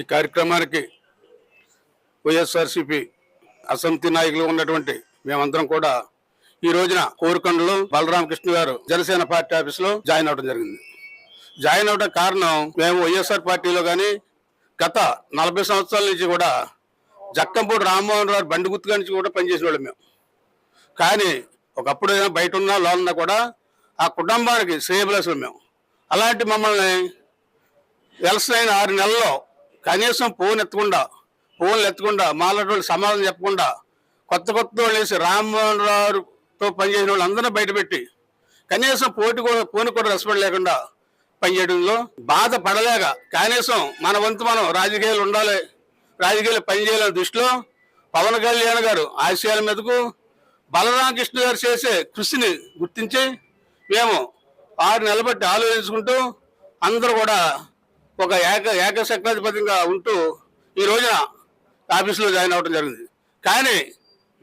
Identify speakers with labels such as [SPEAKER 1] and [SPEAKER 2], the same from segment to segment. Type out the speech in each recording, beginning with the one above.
[SPEAKER 1] ఈ కార్యక్రమానికి వైఎస్ఆర్సిపి అసంతి నాయకులు ఉన్నటువంటి మేమందరం కూడా ఈ రోజున కోరుకొండలో బలరామకృష్ణ గారు జనసేన పార్టీ ఆఫీస్లో జాయిన్ అవడం జరిగింది. జాయిన్ అవడం కారణం మేము వైఎస్ఆర్ పార్టీలో కానీ గత నలభై సంవత్సరాల నుంచి కూడా జక్కంపూడి రామ్మోహన్ రావు బండి గుర్తుగా నుంచి కూడా పనిచేసిన వాళ్ళం మేము. కానీ ఒకప్పుడు ఏదైనా బయట ఉన్నా లోనున్నా కూడా ఆ కుటుంబానికి శ్రేయబలసులు మేము. అలాంటి మమ్మల్ని వెలసిన అయిన ఆరు నెలల్లో కనీసం ఫోన్ ఎత్తకుండా ఫోన్లు ఎత్తకుండా మాలటోళ్ళు సమాధానం చెప్పకుండా కొత్త కొత్త వాళ్ళు వేసి రామ్మోహన్ రావుతో పనిచేసిన వాళ్ళు అందరూ బయటపెట్టి కనీసం పోటీ కూడా ఫోన్ కూడా రెస్పాండ్ లేకుండా పనిచేయడంలో బాధ పడలేక కనీసం మన వంతు మనం రాజకీయాలు ఉండాలి రాజకీయాలు పనిచేయాలనే దృష్టిలో పవన్ కళ్యాణ్ గారు ఆశయాల మీదకు బలరామకృష్ణ గారు చేసే కృషిని గుర్తించి మేము ఆరు నిలబట్టి ఆలోచించుకుంటూ అందరూ కూడా ఒక ఏక ఏకశక్తాధిపతిగా ఉంటూ ఈ రోజున ఆఫీసులో జాయిన్ అవ్వడం జరిగింది. కానీ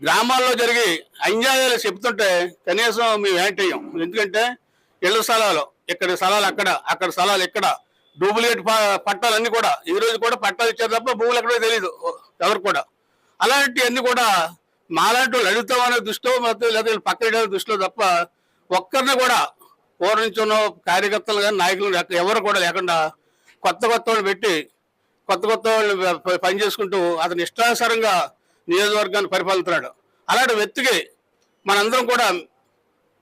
[SPEAKER 1] గ్రామాల్లో జరిగి అన్యాయాలు చెప్తుంటే కనీసం మేము ఏంటయ్యాం ఎందుకంటే ఇళ్ళ స్థలాలు ఇక్కడ స్థలాలు అక్కడ అక్కడ స్థలాలు ఇక్కడ డూప్లికేట్ ప- పట్టాలన్నీ కూడా ఈ రోజు కూడా పట్టాలు ఇచ్చారు తప్ప భూములు ఎక్కడో తెలియదు ఎవరు కూడా. అలాంటివన్నీ కూడా మాలాంటి వాళ్ళు అడుగుతామనే దృష్టిలో మొత్తం లేదా పక్కన దృష్టిలో తప్ప ఒక్కరిని కూడా పూర్ణించున్న కార్యకర్తలు కానీ నాయకులు ఎవరు కూడా లేకుండా కొత్త కొత్త వాళ్ళు పెట్టి కొత్త కొత్త వాళ్ళు పనిచేసుకుంటూ పని చేసుకుంటూ అతని ఇష్టానుసారంగా నియోజకవర్గాన్ని పరిపాలిస్తున్నాడు అలాంటి వ్యక్తికి మనందరం కూడా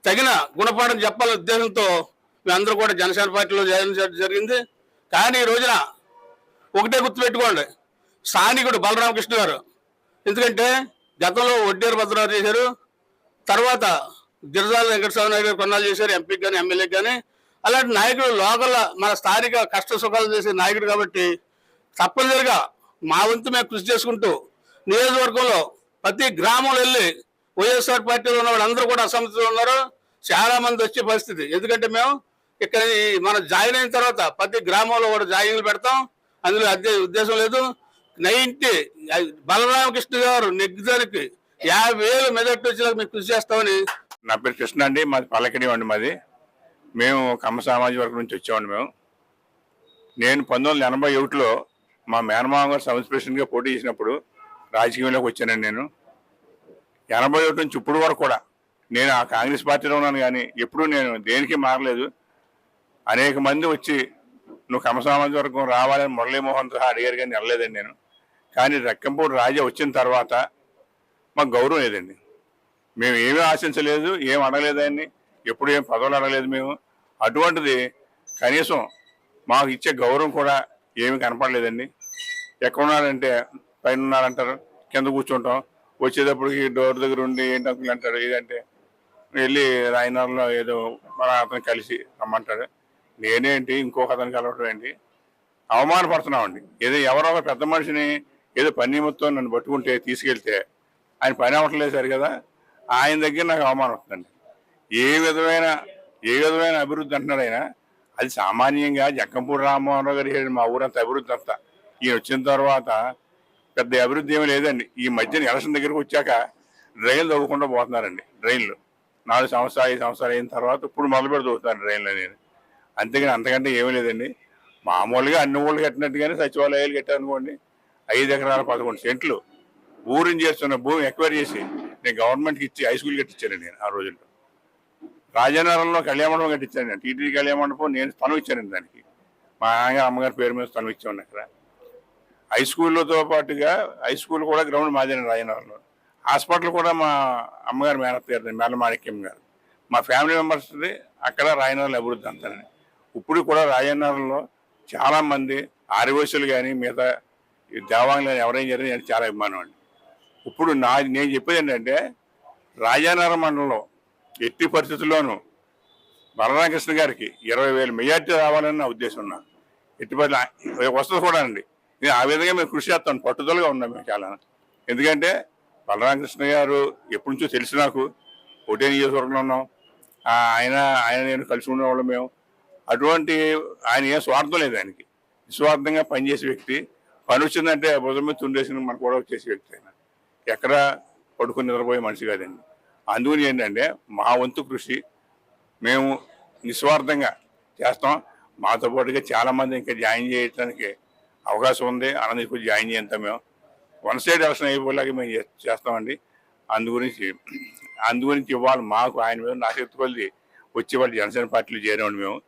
[SPEAKER 1] తగిన గుణపాఠం చెప్పాలనే ఉద్దేశంతో మేమందరం కూడా జనసేన పార్టీలో జాయిన్ చేయడం జరిగింది. కానీ ఈ రోజున ఒకటే గుర్తుపెట్టుకోండి. స్థానికుడు బలరామకృష్ణ గారు. ఎందుకంటే గతంలో వడ్డేరు భద్రరావు చేశారు. తర్వాత గిరిజాల వెంకటస్వామి నాయుడు గారు కొన్నాళ్ళు చేశారు. ఎంపీకి కానీ ఎమ్మెల్యేకి కానీ అలాంటి నాయకుడు లోకల్ మన స్థానిక కష్ట సుఖాలు చేసే నాయకుడు కాబట్టి తప్పనిసరిగా మా వంతు మేము కృషి చేసుకుంటూ నియోజకవర్గంలో ప్రతి గ్రామంలో వెళ్ళి వైఎస్ఆర్ పార్టీలో ఉన్న వాళ్ళందరూ కూడా అసమ్మతిలో ఉన్నారు. చాలా మంది వచ్చే పరిస్థితి. ఎందుకంటే మేము ఇక్కడ మనం మన జాయిన్ అయిన తర్వాత ప్రతి గ్రామంలో కూడా జాయిన్లు పెడతాం. అందులో అదే ఉద్దేశం లేదు. నైన్టీ బలరామకృష్ణ గారు నెగ్గుదానికి యాభై వేలు మెదటి వచ్చేలా మేము కృషి చేస్తామని
[SPEAKER 2] నా పేరు కృష్ణ అండి. మాది పల్లకడి అండి మాది. మేము కమ్మ సామాజిక వర్గం నుంచి వచ్చామండి మేము. నేను పంతొమ్మిది వందల ఎనభై ఒకటిలో మా మేనమామ గారు సౌత్ పోటీ చేసినప్పుడు రాజకీయంలోకి వచ్చానండి నేను. ఎనభై ఒకటి నుంచి ఇప్పుడు వరకు కూడా నేను ఆ కాంగ్రెస్ పార్టీలో ఉన్నాను కానీ ఎప్పుడూ నేను దేనికి మారలేదు. అనేక మంది వచ్చి నువ్వు కమ్మ సామాజిక వర్గం రావాలని మురళీమోహన్ సహా అడిగారు కానీ వెళ్ళలేదండి నేను. కానీ రెక్కంపూడి రాజా వచ్చిన తర్వాత మాకు గౌరవం లేదండి. మేము ఏమీ ఆశించలేదు ఏం అడగలేదు ఎప్పుడు ఏం పదవులు అడగలేదు మేము. అటువంటిది కనీసం మాకు ఇచ్చే గౌరవం కూడా ఏమి కనపడలేదండి. ఎక్కడ ఉన్నారంటే పైన ఉన్నారంటారు కింద కూర్చుంటాం. వచ్చేటప్పటికి డోర్ దగ్గర ఉండి ఏంటి అంటారు ఏదంటే వెళ్ళి రాయనగర్లో ఏదో మన అతను కలిసి రమ్మంటాడు. నేనేంటి ఇంకొక అతను కలవటం ఏంటి? అవమానపడుతున్నామండి. ఏదో ఎవరో ఒక పెద్ద మనిషిని ఏదో పని నిమిత్తం నన్ను పట్టుకుంటే తీసుకెళ్తే ఆయన పని అవ్వట్లేదు సరి కదా ఆయన దగ్గర నాకు అవమానం వస్తుందండి. ఏ విధమైన ఏ విధమైన అభివృద్ధి అంటున్నారైనా అది సామాన్యంగా జక్కంపూడి రామ్మోహన్ గారు మా ఊరంతా అభివృద్ధి అంతా. ఈయన వచ్చిన తర్వాత పెద్ద అభివృద్ధి ఏమీ లేదండి. ఈ మధ్యన ఎలక్షన్ దగ్గరకు వచ్చాక డ్రైన్లు తవ్వకుండా పోతున్నారండి డ్రైన్లు నాలుగు సంవత్సరాలు ఐదు సంవత్సరాలు అయిన తర్వాత ఇప్పుడు మొదలు పెడుతూ వస్తాను డ్రైన్లు నేను అంతేగాని అంతకంటే ఏమీ లేదండి. మామూలుగా అన్ని ఊళ్ళు కట్టినట్టుగానే సచివాలయాలు కట్టారనుకోండి ఐదు ఎకరాల పదకొండు సెంట్లు. ఊరిని చేస్తున్న భూమి ఎక్వైర్ చేసి నేను గవర్నమెంట్కి ఇచ్చి హై స్కూల్ కట్టించాను నేను ఆ రోజుల్లో. రాజనగరంలో కళ్యాణ మండపం కట్టించాను నేను. టీటీడీ కళ్యాణ మండపం నేను స్థలం ఇచ్చాను దానికి. మా నాన్నగారు అమ్మగారి పేరు మీద స్థలం ఇచ్చాను అక్కడ. హై స్కూల్తో పాటుగా హై స్కూల్ కూడా గ్రౌండ్ మాదేనండి రాజనగరంలో. హాస్పిటల్ కూడా మా అమ్మగారు మేనత్ గారు మేన మాణిక్యం గారు. మా ఫ్యామిలీ మెంబర్స్ అక్కడ రాయనగరంలో అభివృద్ధి అంతానండి ఇప్పుడు కూడా రాజనగరంలో చాలామంది మంది కానీ మిగతా ఈ దేవాంగులు కానీ ఎవరైనా జరిగిన చాలా అభిమానం అండి ఇప్పుడు నా నేను చెప్పేది ఏంటంటే రాజానగరం మండలంలో ఎట్టి పరిస్థితుల్లోనూ బలరామకృష్ణ గారికి ఇరవై వేలు మెజార్టీ రావాలని నా ఉద్దేశం ఉన్నా. ఎట్టి పరిస్థితి వస్తుంది కూడా అండి నేను ఆ విధంగా మేము కృషి చేస్తాను. పట్టుదలగా ఉన్నాం మేము చాలా. ఎందుకంటే బలరామకృష్ణ గారు ఎప్పటి నుంచో తెలిసి నాకు ఒకటే నియోజకవర్గంలో ఉన్నాం. ఆ, ఆయన ఆయన నేను కలిసి ఉండేవాళ్ళం మేము. అటువంటి ఆయన ఏ స్వార్థం లేదు ఆయనకి. నిస్వార్థంగా పనిచేసే వ్యక్తి. పని వచ్చిందంటే భుజం మీద తుండేసిన మనకు కూడా చేసే వ్యక్తి ఆయన. ఎక్కడ పడుకుని నిద్రపోయే మనిషి కాదండి. అందుకని ఏంటంటే మా వంతు కృషి. మేము నిస్వార్థంగా చేస్తాం. మాతో పాటుగా చాలామంది ఇంకా జాయిన్ చేయడానికి అవకాశం ఉంది. ఆనందించి జాయిన్ చేయంతాం మేము. వన్ సైడ్ ఎలక్షన్ అయిపోయేలాగా మేము చేస్తామండి. అందు గురించి అందు గురించి ఇవాళ మాకు ఆయన మీద నా శక్తి కొద్ది వచ్చి వాళ్ళు జనసేన పార్టీలో చేరామండి మేము.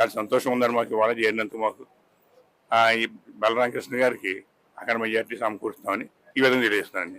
[SPEAKER 2] చాలా సంతోషం ఉందని మాకు ఇవాళ చేరినందుకు మాకు. ఈ బలరామకృష్ణ గారికి అక్కడ మెజార్టీ సమకూరుస్తామని ఈ విధంగా తెలియజేస్తున్నాను